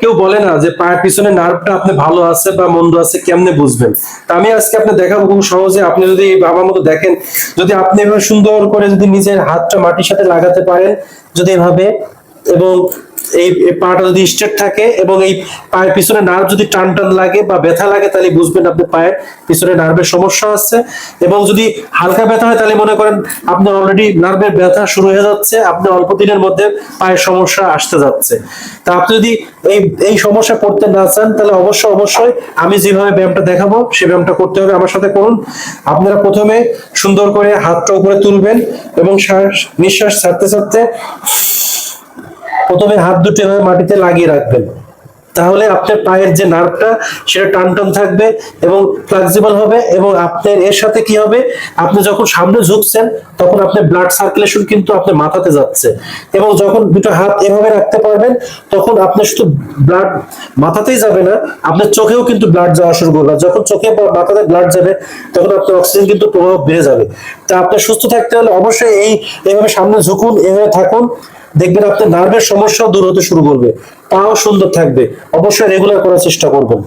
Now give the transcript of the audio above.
কেউ বলে না যে পায়ের পিছনে নার্ভটা আপনি ভালো আছে বা মন্দ আছে কেমনে বুঝবেন? তা আমি আজকে আপনি দেখাবো খুব সহজে। আপনি যদি এই বাবার মতো দেখেন, যদি আপনি এভাবে সুন্দর করে যদি নিজের হাতটা মাটির সাথে লাগাতে পারেন, যদি এভাবে এবং এই পাটা যদি স্ট্রেট থাকে এবং এই পায়ের পিছনে নার্ভ যদি টান টান লাগে বা ব্যথা লাগে, তাহলে বুঝবেন আপনি পায়ের পিছনে নার্ভের সমস্যা আছে। এবং যদি হালকা ব্যথা হয়, তাহলে মনে করেন আপনার অলরেডি নার্ভের ব্যথা শুরু হয়ে যাচ্ছে, আপনি অল্প দিনের মধ্যে পায়ের সমস্যা আসতে যাচ্ছে। তা আপনি যদি এই এই সমস্যা পড়তে না চান, তাহলে অবশ্যই অবশ্যই আমি যেভাবে ব্যায়ামটা দেখাবো সেই ব্যায়ামটা করতে হবে। আমার সাথে করুন। আপনারা প্রথমে সুন্দর করে হাতটা উপরে তুলবেন এবং শ্বাস, নিঃশ্বাস ছাড়তে ছাড়তে প্রথমে হাত দুটো এভাবে মাটিতে লাগিয়ে রাখবেন। তাহলে আপনার পায়ের যে নার্ভটা, সেটা টান টান থাকবে এবং ফ্লেক্সিবল হবে এবং আপনার এর সাথে কি হবে? আপনি যখন সামনে ঝুঁকছেন, তখন আপনার ব্লাড সার্কুলেশন কিন্তু আপনার মাথাতে যাচ্ছে। এবং যখন দুটো হাত এভাবে রাখতে পারবেন, তখন আপনার শুধু ব্লাড মাথাতেই যাবে না, আপনার চোখেও কিন্তু ব্লাড যাওয়া শুরু করবে। যখন চোখে বা মাথাতে ব্লাড যাবে, তখন আপনার অক্সিজেন কিন্তু প্রভাব বেড়ে যাবে। তা আপনার সুস্থ থাকতে হলে অবশ্যই এই এভাবে সামনে ঝুঁকুন, এভাবে থাকুন। দেখবেন আপনার নার্ভের সমস্যাও দূর হতে শুরু করবে। তাও সুন্দর থাকবে। অবশ্যই রেগুলার করার চেষ্টা করবেন।